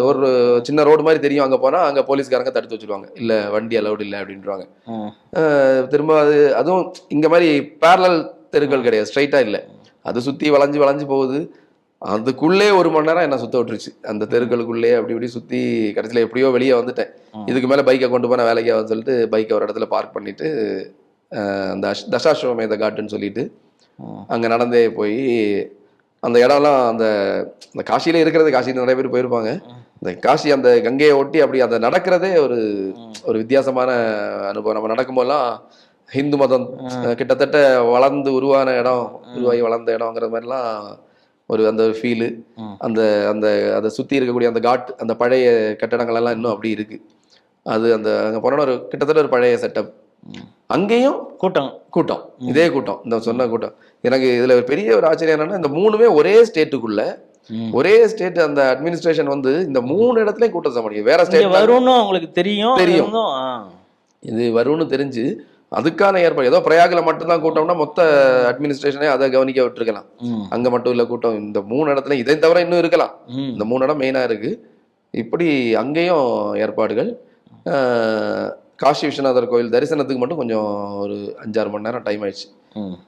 ஒரு சின்ன ரோடு மாதிரி தெரியும் அங்கே போனால் அங்கே போலீஸ்காரங்க தடுத்து வச்சிருவாங்க. இல்லை வண்டி அலௌட் இல்லை அப்படின்றாங்க. திரும்ப அது அதுவும் இங்க மாதிரி பேரலல் தெருக்கள் கிடையாது ஸ்ட்ரைட்டா இல்லை. அது சுத்தி வளைஞ்சு வளைஞ்சு போகுது. அதுக்குள்ளே ஒரு மணி நேரம் என்ன சுத்த விட்டுருச்சு. அந்த தெருக்களுக்குள்ளே அப்படி இப்படி சுத்தி கடைசியில் எப்படியோ வெளியே வந்துட்டேன். இதுக்கு மேல பைக்கை கொண்டு போன வேலைக்கு ஆகும்னு சொல்லிட்டு பைக்கை ஒரு இடத்துல பார்க் பண்ணிட்டு அந்த தசாஸ்வமேத காட்டுன்னு சொல்லிட்டு அங்க நடந்தே போய் அந்த இடம்லாம் அந்த அந்த காசியில இருக்கிறது காசியில் நிறைய பேர் போயிருப்பாங்க. இந்த காசி அந்த கங்கையை ஒட்டி அப்படி அந்த நடக்கிறதே ஒரு. ஒரு வித்தியாசமான அனுபவம். நம்ம நடக்கும்போதெல்லாம் ஹிந்து மதம் கிட்டத்தட்ட வளர்ந்து உருவான இடம் உருவாகி வளர்ந்த இடம்ங்கிற மாதிரிலாம் ஒரு அந்த ஒரு ஃபீலு. அந்த அந்த அதை சுற்றி இருக்கக்கூடிய அந்த காட் அந்த பழைய கட்டடங்கள் எல்லாம் இன்னும் அப்படி இருக்கு. அது அந்த அங்கே போனோன்னா ஒரு கிட்டத்தட்ட ஒரு பழைய செட்டப். அங்கேயும் கூட்டம். கூட்டம். இதே கூட்டம். இந்த சொன்ன கூட்டம். எனக்கு இதுல ஒரு பெரிய ஒரு ஆச்சரியம் என்னன்னா இந்த மூணுமே ஒரே ஸ்டேட்டுக்குள்ள. ஒரே ஸ்டேட் அந்த அட்மினிஸ்ட்ரேஷன் வந்து இந்த மூணு இடத்துலயும் கூட்டம் சமாளிக்கும் வேற ஸ்டேட் வரும்னு உங்களுக்கு தெரியும். தெரியும். இது வரும்னு தெரிஞ்சு அதுக்கான ஏற்பாடு. ஏதோ பிரயாகில் மட்டும்தான் கூட்டம்னா மொத்த அட்மினிஸ்ட்ரேஷனே அதை கவனிக்க விட்டுருக்கலாம். அங்க மட்டும் இல்ல கூட்டம். இந்த மூணு இடத்துல இதை தவிர இன்னும் இருக்கலாம். இந்த மூணு இடம் மெயினா இருக்கு. இப்படி அங்கேயும் ஏற்பாடுகள் காசி விஸ்வநாதர் கோயில் தரிசனத்துக்கு மட்டும் கொஞ்சம் ஒரு அஞ்சாறு மணி நேரம் டைம் ஆயிடுச்சு.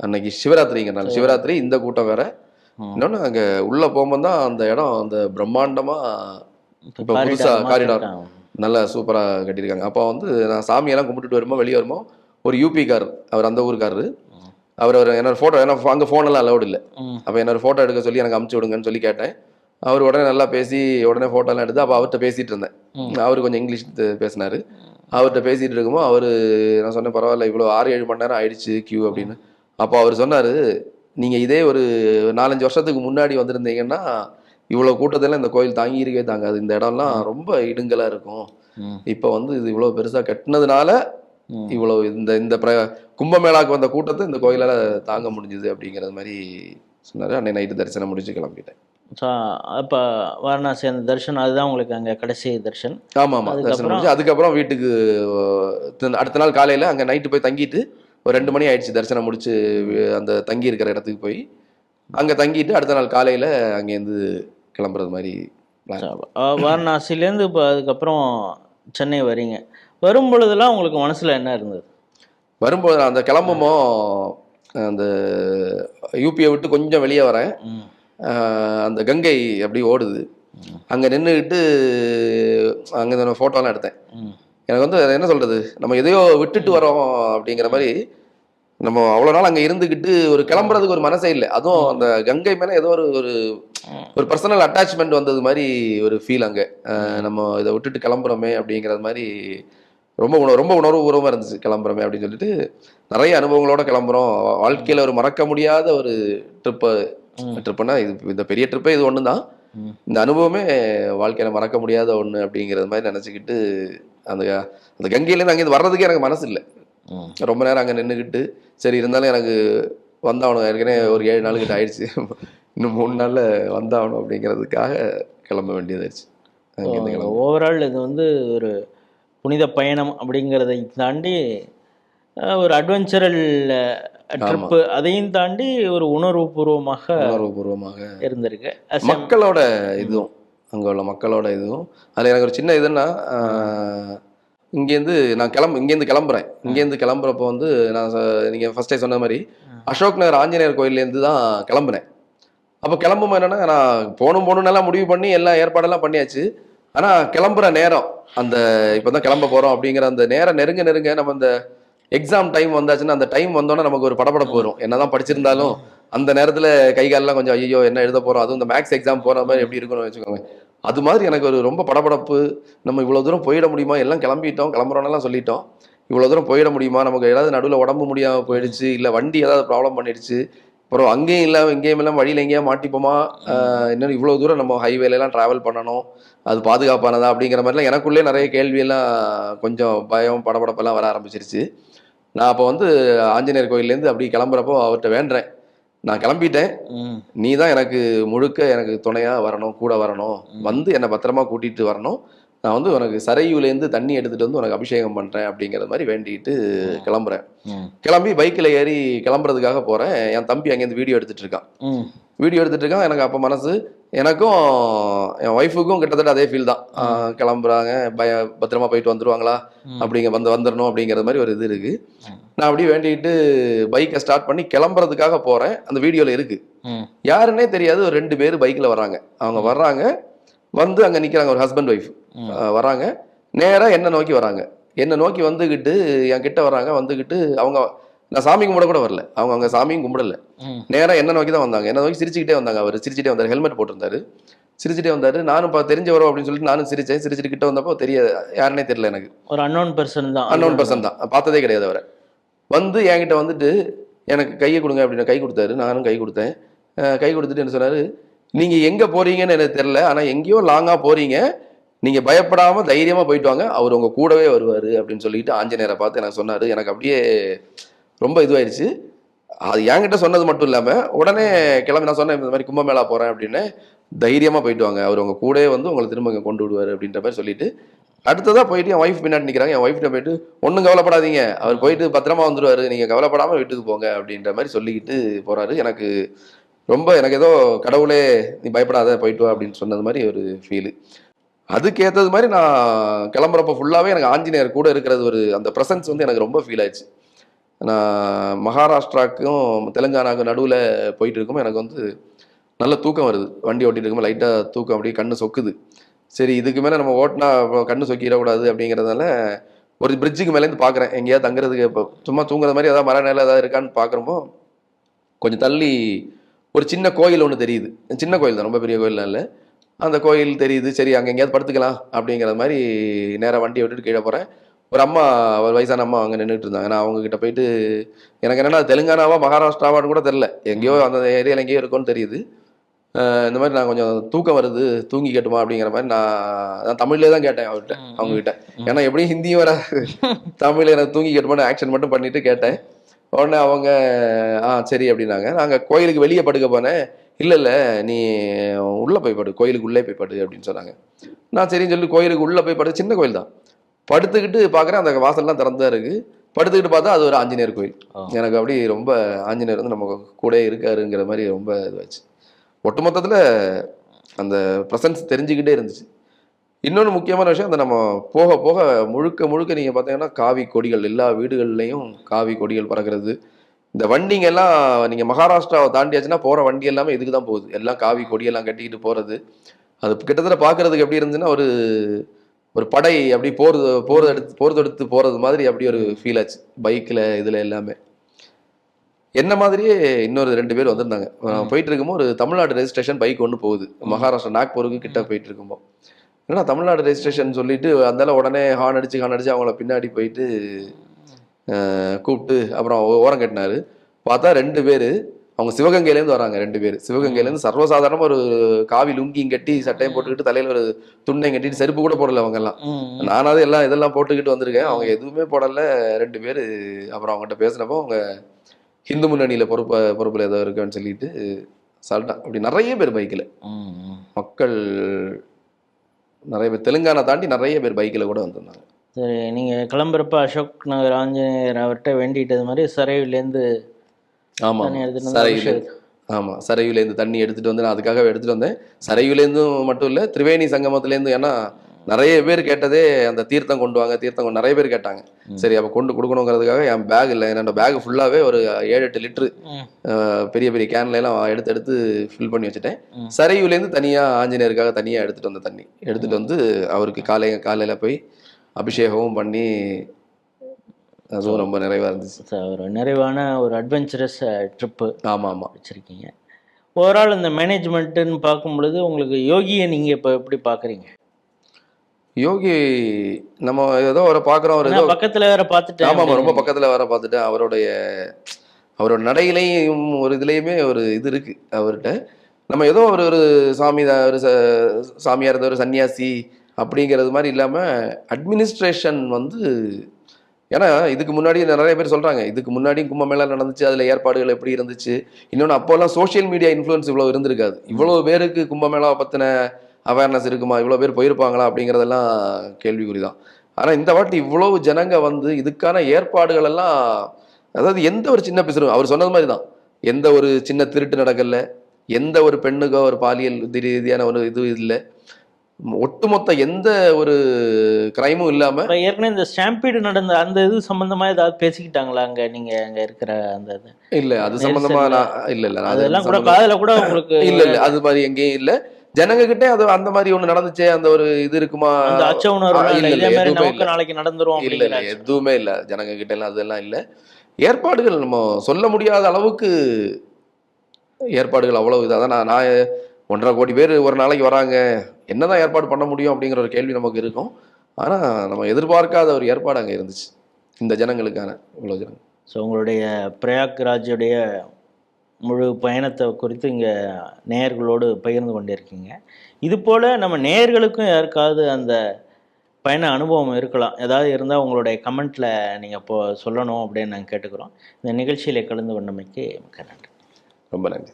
அன்னைக்கு சிவராத்திரிங்கிறனால சிவராத்திரி இந்த கூட்டம் வேற ம். இன்னொன்னு அங்க உள்ள போகும்போது தான் அந்த இடம் அந்த பிரம்மாண்டமா இப்ப இப்ப corridor புதுசா காரிடார். நல்லா சூப்பரா கட்டியிருக்காங்க அப்போ வந்து நான் சாமியெல்லாம் கும்பிட்டுட்டு வரும்போது வெளியே வரும்போது ஒரு யூபிக்கார் அவர் அந்த ஊருக்காரரு. அவர் ஒரு என்னோட ஃபோட்டோ ஏன்னா அங்கே ஃபோனெல்லாம் அலௌட் இல்லை. அப்போ என்னோட ஃபோட்டோ எடுக்க சொல்லி எனக்கு அமுச்சு விடுங்கன்னு சொல்லி கேட்டேன் அவர் உடனே நல்லா பேசி உடனே ஃபோட்டோலாம் எடுத்து அப்போ அவர்கிட்ட பேசிட்டு இருந்தேன். அவர் கொஞ்சம் இங்கிலீஷ் பேசினாரு அவர்கிட்ட பேசிட்டு இருக்கும்போது அவர் நான் சொன்னேன் பரவாயில்ல இவ்வளோ ஆறு ஏழு மணி நேரம் ஆயிடுச்சு கியூ அப்படின்னு. அப்போ அவர் சொன்னார் நீங்கள் இதே ஒரு நாலஞ்சு வருஷத்துக்கு முன்னாடி வந்திருந்தீங்கன்னா இவ்வளோ கூட்டத்தில் இந்த கோயில் தாங்கி இருக்கவே தாங்காது. இந்த இடம்லாம் ரொம்ப இடுங்கலாக இருக்கும். இப்போ வந்து இது இவ்வளோ பெருசாக கட்டினதுனால. இவ்வளோ இந்த இந்த பிர கும்பமேளாக்கு வந்த கூட்டத்தை இந்த கோயிலால் தாங்க முடிஞ்சுது அப்படிங்கிறது மாதிரி சொன்னார். அன்னை நைட்டு தரிசனம் முடிச்சு கிளம்பிட்டேன் ஸோ அப்போ வாரணாசி அந்த தர்ஷன் அதுதான் உங்களுக்கு அங்கே கடைசி தர்ஷன் ஆமாம் ஆமாம் தரிசனம் அதுக்கப்புறம்? வீட்டுக்கு அடுத்த நாள் காலையில் அங்கே நைட்டு போய் தங்கிட்டு ஒரு ரெண்டு மணி ஆயிடுச்சு தரிசனம் முடிச்சு அந்த தங்கி இருக்கிற இடத்துக்கு போய் அங்கே தங்கிட்டு அடுத்த நாள் காலையில் அங்கேருந்து கிளம்புறது மாதிரி. வாரணாசிலேருந்து இப்போ அதுக்கப்புறம் சென்னை வரீங்க வரும் பொழுதெல்லாம் உங்களுக்கு மனசில் என்ன இருந்தது வரும்போது நான் அந்த கிளம்புமோ அந்த யூபியை விட்டு கொஞ்சம் வெளியே வரேன் அந்த கங்கை அப்படி ஓடுது. அங்கே நின்றுக்கிட்டு அங்கே இந்த ஃபோட்டோலாம் எடுத்தேன். எனக்கு வந்து என்ன சொல்கிறது நம்ம எதையோ விட்டுட்டு வரோம் அப்படிங்கிற மாதிரி நம்ம அவ்வளோ நாள் அங்கே இருந்துக்கிட்டு ஒரு கிளம்புறதுக்கு ஒரு மனசே இல்லை. அதுவும் அந்த கங்கை மேலே ஏதோ ஒரு ஒரு ஒரு பர்சனல் அட்டாச்மெண்ட் வந்தது மாதிரி ஒரு ஃபீல் அங்கே. நம்ம இதை விட்டுட்டு கிளம்புறோமே அப்படிங்கிறது மாதிரி ரொம்ப உணர்வு ரொம்ப உணர்வுபூர்வமாக இருந்துச்சு. கிளம்புறோமே அப்படின்னு சொல்லிட்டு நிறைய அனுபவங்களோட கிளம்புறோம். வாழ்க்கையில் ஒரு மறக்க முடியாத ஒரு ட்ரிப்பு. ட்ரிப்புனா இது இந்த பெரிய ட்ரிப்பே இது ஒன்று தான். இந்த அனுபவமே வாழ்க்கையில் மறக்க முடியாத ஒன்று அப்படிங்கிறது மாதிரி நினச்சிக்கிட்டு அந்த அந்த கங்கையிலேருந்து அங்கேருந்து வர்றதுக்கே எனக்கு மனசு இல்லை. ரொம்ப நேரம் அங்கே நின்றுக்கிட்டு சரி இருந்தாலும் எனக்கு வந்தாகணும். ஏற்கனவே ஒரு ஏழு நாள் கிட்ட ஆயிடுச்சு. இன்னும் மூணு நாளில் வந்தாகணும் அப்படிங்கிறதுக்காக கிளம்ப வேண்டியதாச்சு ஓவரால் இது வந்து ஒரு புனித பயணம் அப்படிங்கிறதை தாண்டி ஒரு அட்வென்ச்சரல் ட்ரிப்பு அதையும் தாண்டி ஒரு உணர்வுபூர்வமாக உணர்வுபூர்வமாக இருந்திருக்கு. மக்களோட இதுவும் அங்கே உள்ள மக்களோட இதுவும். அதில் எனக்கு ஒரு சின்ன இதுன்னா இங்கேருந்து நான் கிளம்பு இங்கேருந்து கிளம்புறேன். இங்கேருந்து கிளம்புறப்போ வந்து நான் ச- நீங்க ஃபர்ஸ்டே சொன்ன மாதிரி அசோக் நகர் ஆஞ்சநேயர் கோயிலேருந்து தான் கிளம்புனேன். அப்போ கிளம்பும்போது என்னன்னா நான் போகணும் போகணுன்னெல்லாம் முடிவு பண்ணி எல்லா ஏற்பாடெல்லாம் பண்ணியாச்சு. ஆனால் கிளம்புற நேரம் அந்த இப்போ தான் கிளம்ப போகிறோம் அப்படிங்கிற அந்த நேரம் நெருங்க நெருங்க நம்ம அந்த எக்ஸாம் டைம் வந்தாச்சுன்னா அந்த டைம் வந்தோன்னே நமக்கு ஒரு படபடப்பு வரும். என்னதான் படிச்சிருந்தாலும் அந்த நேரத்தில் கை காலெல்லாம் கொஞ்சம் ஐயோ என்ன எழுத போகிறோம் அதுவும் இந்த மேக்ஸ் எக்ஸாம் போகிற மாதிரி எப்படி இருக்கும்னு வச்சுக்கோங்க அது மாதிரி எனக்கு ஒரு ரொம்ப படபடப்பு. நம்ம இவ்வளோ தூரம் போயிட முடியுமா? எல்லாம் கிளம்பிட்டோம் கிளம்புறோன்னெல்லாம் சொல்லிட்டோம். இவ்வளோ தூரம் போயிட முடியுமா? நமக்கு ஏதாவது நடுவில் உடம்பு முடியாமல் போயிடுச்சு இல்லை வண்டி ஏதாவது ப்ராப்ளம் பண்ணிடுச்சு. அப்புறம் அங்கேயும் இல்லை இங்கேயும் இல்லாமல் வழியில் எங்கேயா மாட்டிப்போமா? இன்னும் இவ்வளோ தூரம் நம்ம ஹைவேலலாம் ட்ராவல் பண்ணணும். அது பாதுகாப்பானதா அப்படிங்கிற மாதிரிலாம் எனக்குள்ளே நிறைய கேள்வியெல்லாம் கொஞ்சம் பயம் படபடப்பெல்லாம் வர ஆரம்பிச்சிருச்சு. நான் அப்போ வந்து ஆஞ்சநேயர் கோயிலேருந்து அப்படி கிளம்புறப்போ அவர்கிட்ட வேண்டுறேன் நான் கிளம்பிட்டேன். நீ தான் எனக்கு முழுக்க எனக்கு துணையா வரணும் கூட வரணும். வந்து என்னை பத்திரமா கூட்டிட்டு வரணும். நான் வந்து உனக்கு சரையூலேருந்து தண்ணி எடுத்துட்டு வந்து உனக்கு அபிஷேகம் பண்றேன் அப்படிங்கிற மாதிரி வேண்டிட்டு கிளம்புறேன். கிளம்பி பைக்கில் ஏறி கிளம்புறதுக்காக போறேன். என் தம்பி அங்கேருந்து வீடியோ எடுத்துட்டு இருக்கான். வீடியோ எடுத்துட்டு இருக்கான். எனக்கு அப்போ மனசு எனக்கும் என் ஒய்ஃபுக்கும் கிட்டத்தட்ட அதே ஃபீல் தான். கிளம்புறாங்க பய பத்திரமா போயிட்டு வந்துருவாங்களா. அப்படிங்க வந்து வந்துடணும் அப்படிங்கிற மாதிரி ஒரு இது இருக்கு. நான் அப்படியே வேண்டிட்டு பைக்கை ஸ்டார்ட் பண்ணி கிளம்புறதுக்காக போறேன். அந்த வீடியோல இருக்கு. யாருன்னே தெரியாது ஒரு ரெண்டு பேர் பைக்கில் வர்றாங்க. அவங்க வர்றாங்க. வந்து அங்கே நிற்கிறாங்க ஒரு ஹஸ்பண்ட் ஒய்ஃப் ம். வராங்க நேராக என்ன நோக்கி வராங்க என்ன நோக்கி வந்துக்கிட்டு என் கிட்ட வராங்க வந்துக்கிட்டு அவங்க நான் சாமி கும்பிட கூட வரல. அவங்க அவங்க சாமியும் கும்பிடல. நேராக என்ன நோக்கி தான் வந்தாங்க. என்ன நோக்கி சிரிச்சுக்கிட்டே வந்தாங்க அவர். சிரிச்சுட்டே வந்தார். ஹெல்மெட் போட்டிருந்தாரு. சிரிச்சுட்டே வந்தாரு. நானும் இப்போ தெரிஞ்சவரோ அப்படின்னு சொல்லிட்டு நானும் சிரிச்சேன். சிரிச்சுட்டு கிட்ட வந்தப்போ தெரிய யாருன்னே தெரியல எனக்கு. ஒரு அன்னோன் பர்சன் தான். அன்னோன் பர்சன் தான். பார்த்ததே கிடையாது அவரை. வந்து என்கிட்ட வந்துட்டு எனக்கு கையை கொடுங்க அப்படின்னு கை கொடுத்தாரு. நானும் கை கொடுத்தேன். கை கொடுத்துட்டு என்ன சொன்னாரு நீங்க எங்க போறீங்கன்னு எனக்கு தெரியல. ஆனா எங்கேயோ லாங்கா போறீங்க. நீங்க பயப்படாம தைரியமா போயிட்டு வாங்க. அவர் உங்க கூடவே வருவாரு அப்படின்னு சொல்லிட்டு ஆஞ்சநேயரை பார்த்து எனக்கு சொன்னாரு. எனக்கு அப்படியே ரொம்ப இதுவாயிருச்சு. அது என்கிட்ட சொன்னது மட்டும் இல்லாமல் உடனே கிளம்பி நான் சொன்னேன் இந்த மாதிரி கும்பமேளா போகிறேன் அப்படின்னு தைரியமாக போயிட்டு வாங்க. அவர் உங்கள் கூட வந்து உங்களை திரும்ப இங்கே கொண்டு விடுவார் அப்படின்ற மாதிரி சொல்லிட்டு அடுத்ததாக போயிட்டு என் ஒய்ஃப் பின்னாடி நிற்கிறாங்க என் ஒய்ஃப்ட்ட போயிட்டு ஒன்றும் கவலைப்படாதீங்க. அவர் போயிட்டு பத்திரமா வந்துடுவார் நீங்கள் கவலைப்படாமல் வீட்டுக்கு போங்க அப்படின்ற மாதிரி சொல்லிக்கிட்டு போகிறாரு எனக்கு ரொம்ப எனக்கு ஏதோ கடவுளே நீ பயப்படாத போயிட்டு வா அப்படின்னு சொன்னது மாதிரி ஒரு ஃபீலு அதுக்கேற்றது மாதிரி நான் கிளம்புறப்ப ஃபுல்லாகவே எனக்கு ஆஞ்சநேயர் கூட இருக்கிறது ஒரு அந்த ப்ரெசன்ஸ் வந்து எனக்கு ரொம்ப ஃபீல் ஆயிடுச்சு. நான் மகாராஷ்டிராக்கும் தெலுங்கானாவுக்கும் நடுவில் போயிட்டு இருக்கும் எனக்கு வந்து நல்ல தூக்கம் வருது. வண்டி ஓட்டிட்டு இருக்கும்போது லைட்டாக தூக்கம் அப்படியே கண்ணு சொக்குது. சரி இதுக்கு மேலே நம்ம ஓட்டினா கண்ணு சொக்கிடக்கூடாது அப்படிங்கிறதால ஒரு பிரிட்ஜுக்கு மேலேருந்து பார்க்குறேன் எங்கேயாவது தங்குறதுக்கு இப்போ சும்மா தூங்குற மாதிரி ஏதாவது மர நிலை ஏதாவது இருக்கான்னு பார்க்குறப்போ கொஞ்சம் தள்ளி ஒரு சின்ன கோயில் ஒன்று தெரியுது. சின்ன கோயில் தான் ரொம்ப பெரிய கோயில்லாம் இல்லை. அந்த கோயில் தெரியுது. சரி அங்கே எங்கேயாவது படுத்துக்கலாம் அப்படிங்கிற மாதிரி நேராக வண்டியை விட்டுட்டு கீழே போகிறேன் ஒரு அம்மா ஒரு வயசான அம்மா அங்கே நின்றுட்டு இருந்தாங்க. நான் அவங்க கிட்ட போயிட்டு எனக்கு என்னன்னா தெலுங்கானாவா மகாராஷ்டிராவான்னு கூட தெரில எங்கேயோ அந்த ஏரியாவில் எங்கேயோ இருக்கும்னு தெரியுது. இந்த மாதிரி நான் கொஞ்சம் தூக்கம் வருது தூங்கி கேட்டுமா அப்படிங்கிற மாதிரி நான் நான் தமிழ்லேயே தான் கேட்டேன் அவர்கிட்ட அவங்க கிட்ட ஏன்னா எப்படியும் ஹிந்தியும் வராது. தமிழ்ல எனக்கு தூங்கி கேட்டுமா ஆக்ஷன் மட்டும் பண்ணிட்டு கேட்டேன். உடனே அவங்க ஆ சரி அப்படின்னாங்க. நாங்கள் கோயிலுக்கு வெளியே படுக்க போனேன். இல்லை இல்லை நீ உள்ளே போய் படு கோயிலுக்கு உள்ளே போய் படு அப்படின்னு சொன்னாங்க. நான் சரின்னு சொல்லி கோயிலுக்கு உள்ளே போய் படு சின்ன கோயில் தான். படுத்துக்கிட்டு பார்க்குறேன் அந்த வாசல்லாம் திறந்தா இருக்கு. படுத்துக்கிட்டு பார்த்தா அது ஒரு ஆஞ்சநேயர் கோயில். எனக்கு அப்படி ரொம்ப ஆஞ்சநேயர் வந்து நம்ம கூட இருக்காருங்கிற மாதிரி ரொம்ப இதுவாச்சு. ஒட்டுமொத்தத்தில் அந்த ப்ரெசன்ஸ் தெரிஞ்சுக்கிட்டே இருந்துச்சு. இன்னொன்று முக்கியமான விஷயம் அந்த நம்ம போக போக முழுக்க முழுக்க நீங்கள் பார்த்தீங்கன்னா காவி கொடிகள் எல்லா வீடுகள்லையும் காவி கொடிகள் பறக்கிறது. இந்த வண்டிங்க எல்லாம் நீங்கள் மகாராஷ்டிராவை தாண்டியாச்சுன்னா போகிற வண்டி எல்லாமே இதுக்கு தான் போகுது. எல்லாம் காவி கொடியெல்லாம் கட்டிக்கிட்டு போகிறது அது கிட்டத்தட்ட பார்க்கறதுக்கு எப்படி இருந்துச்சுன்னா ஒரு ஒரு படை அப்படி போகிறது போகிறது எடுத்து போகிறது எடுத்து போகிறது மாதிரி அப்படி ஒரு ஃபீல் ஆச்சு. பைக்கில் இதில் எல்லாமே. என்ன மாதிரியே இன்னொரு ரெண்டு பேர் வந்திருந்தாங்க. போயிட்டு இருக்கும்போது ஒரு தமிழ்நாடு ரெஜிஸ்ட்ரேஷன் பைக் ஒன்று போகுது. மகாராஷ்டிரா நாக்பூருக்கு கிட்ட போயிட்டு இருக்கும்போது. ஏன்னா தமிழ்நாடு ரெஜிஸ்ட்ரேஷன் சொல்லிட்டு அந்தால உடனே ஹார்ன் அடிச்சு ஹார்ன் அடிச்சு அவங்கள பின்னாடி போயிட்டு கூப்பிட்டு அப்புறம் ஓரம் கட்டினாரு. பார்த்தா ரெண்டு பேர் அவங்க சிவகங்கையிலேருந்து வராங்க ரெண்டு பேர். சிவகங்கையிலேருந்து சர்வசாதாரணமா ஒரு காவி லுங்கியும் கட்டி சட்டையும் போட்டுக்கிட்டு தலையில ஒரு துண்டையும் கட்டிட்டு செருப்பு கூட போடல அவங்க எல்லாம். நானாவது எல்லாம் இதெல்லாம் போட்டுக்கிட்டு வந்திருக்கேன். அவங்க எதுவுமே போடல. ரெண்டு பேர் அப்புறம் அவங்ககிட்ட பேசினப்போ அவங்க ஹிந்து முன்னணியில பொறுப்பு பொறுப்புல ஏதோ இருக்குன்னு சொல்லிட்டு சால்ட்டா. அப்படி நிறைய பேர் பைக்கில். மக்கள் நிறைய பேர் தெலுங்கானா தாண்டி நிறைய பேர் பைக்கில் கூட வந்திருந்தாங்க. சரி நீங்க கிளம்புறப்ப அசோக் நகர் ஆஞ்சநேயர் அவர்கிட்ட வேண்டிட்டது மாதிரி சரைவிலேருந்து ஆமா தண்ணி எடுத்துட்டு வந்து சரையுல அபிஷேகம். ஆமா சரையுலேருந்து தண்ணி எடுத்துட்டு வந்து நான் அதுக்காக எடுத்துட்டு வந்தேன் சரையுலேருந்தும் மட்டும் இல்ல திரிவேணி சங்கமத்துலேருந்து ஏன்னா நிறைய பேர் கேட்டதே அந்த தீர்த்தம் கொண்டு வாங்க தீர்த்தம் கொண்டு நிறைய பேர் கேட்டாங்க. சரி அப்போ கொண்டு கொடுக்கணுங்கிறதுக்காக என் பேக் இல்லை என்னோட பேக் ஃபுல்லாவே ஒரு ஏழு எட்டு லிட்டரு ம், பெரிய பெரிய கேன்ல எல்லாம் எடுத்து எடுத்து ஃபில் பண்ணி வச்சுட்டேன். சரையுலேருந்து தனியா ஆஞ்சநேயருக்காக தனியா எடுத்துட்டு வந்த தண்ணி எடுத்துட்டு வந்து அவருக்கு காலை காலையில போய் அபிஷேகமும் பண்ணி அதுவும் ரொம்ப நிறைவா இருந்துச்சு. ஒரு நிறைவான ஒரு அட்வென்ச்சரஸ் ட்ரிப்பு ஆமா ஆமா வச்சுருக்கீங்க. ஓவரால் இந்த மேனேஜ்மெண்ட்டுன்னு பார்க்கும் பொழுது உங்களுக்கு யோகியை நீங்கள் இப்போ எப்படி பார்க்குறீங்க? யோகி நம்ம ஏதோ அவரை பார்க்குறோம் அவர் ஏதோ பக்கத்தில் வேற பார்த்துட்டேன் ஆமா ஆமா ரொம்ப. பக்கத்துல வர பார்த்துட்டு அவருடைய அவரோட நடையிலையும் ஒரு இதுலயுமே ஒரு இது இருக்கு அவர்கிட்ட. நம்ம ஏதோ ஒரு ஒரு சாமி ஒரு சாமியார் இருந்த ஒரு சன்னியாசி அப்படிங்கிறது மாதிரி இல்லாம அட்மினிஸ்ட்ரேஷன் வந்து ஏன்னா இதுக்கு முன்னாடி நிறைய பேர் சொல்கிறாங்க இதுக்கு முன்னாடியும் கும்பமேளா நடந்துச்சு அதில் ஏற்பாடுகள் எப்படி இருந்துச்சு? இன்னொன்று அப்போல்லாம் சோஷியல் மீடியா இன்ஃப்ளூயன்ஸ் இவ்வளோ இருந்திருக்காது. இவ்வளோ பேருக்கு கும்பமேளா பற்றின அவேர்னஸ் இருக்குமா? இவ்வளோ பேர் போயிருப்பாங்களா? அப்படிங்கிறதெல்லாம் கேள்விக்குறி தான் ஆனால் இந்த வாட்டி இவ்வளவு ஜனங்க வந்து இதுக்கான ஏற்பாடுகள் எல்லாம் அதாவது எந்த ஒரு சின்ன பிசுறும் அவர் சொன்னது மாதிரி தான் எந்த ஒரு சின்ன திருட்டு நடக்கல எந்த ஒரு பெண்ணுக்கோ ஒரு பாலியல் ரீதியான ஒரு இது இல்லை. ஒட்டுமொத்த எந்த ஒரு கிரைமும் இல்லாம ஏற்கனவே இந்த ஸ்டாம்பீடு நடந்த அந்த இது சம்மந்தமாக ஏதாவது பேசிக்கிட்டாங்களா அங்கே நீங்கள் அங்கே இருக்கிற அந்த இது? இல்ல அது சம்பந்தமா நான் இல்ல இல்ல அதெல்லாம் கூட சம்பந்தமா- காதில் கூட உங்களுக்கு இல்ல இல்ல அது மாதிரி எங்கேயும் இல்ல. ஜனங்க கிட்டே அது அந்த மாதிரி ஒண்ணு நடந்துச்சே அந்த ஒரு இது இருக்குமா? அந்த அச்ச உணர்வு. நாளைக்கு நடந்துரும் இல்ல இல்ல எதுவுமே இல்ல. ஜனங்க கிட்ட எல்லாம் அதெல்லாம் இல்ல. ஏற்பாடுகள் நம்ம சொல்ல முடியாத அளவுக்கு ஏற்பாடுகள் அவ்வளவு இதாக நான் நான் ஒன்றரை கோடி பேர் ஒரு நாளைக்கு வராங்க. என்னதான் ஏற்பாடு பண்ண முடியும் அப்படிங்கிற ஒரு கேள்வி நமக்கு இருக்கும். ஆனா நம்ம எதிர்பார்க்காத ஒரு ஏற்பாடு அங்க இருந்துச்சு. இந்த ஜனங்களுக்கான இவ்வளவு ஜனங்க ஸோ உங்களுடைய பிரயாக்ராஜுடைய முழு பயணத்தை குறித்து இங்கே நேயர்களோடு பகிர்ந்து கொண்டிருக்கீங்க. இது போல் நம்ம நேயர்களுக்கும் யாருக்காவது அந்த பயண அனுபவம் இருக்கலாம். ஏதாவது இருந்தால் உங்களுடைய கமெண்ட்டில் நீங்கள் இப்போ சொல்லணும் அப்படின்னு நாங்கள் கேட்டுக்கிறோம். இந்த நிகழ்ச்சியில் கலந்து கொண்டமைக்கு மிக்க நன்றி. ரொம்ப நன்றி.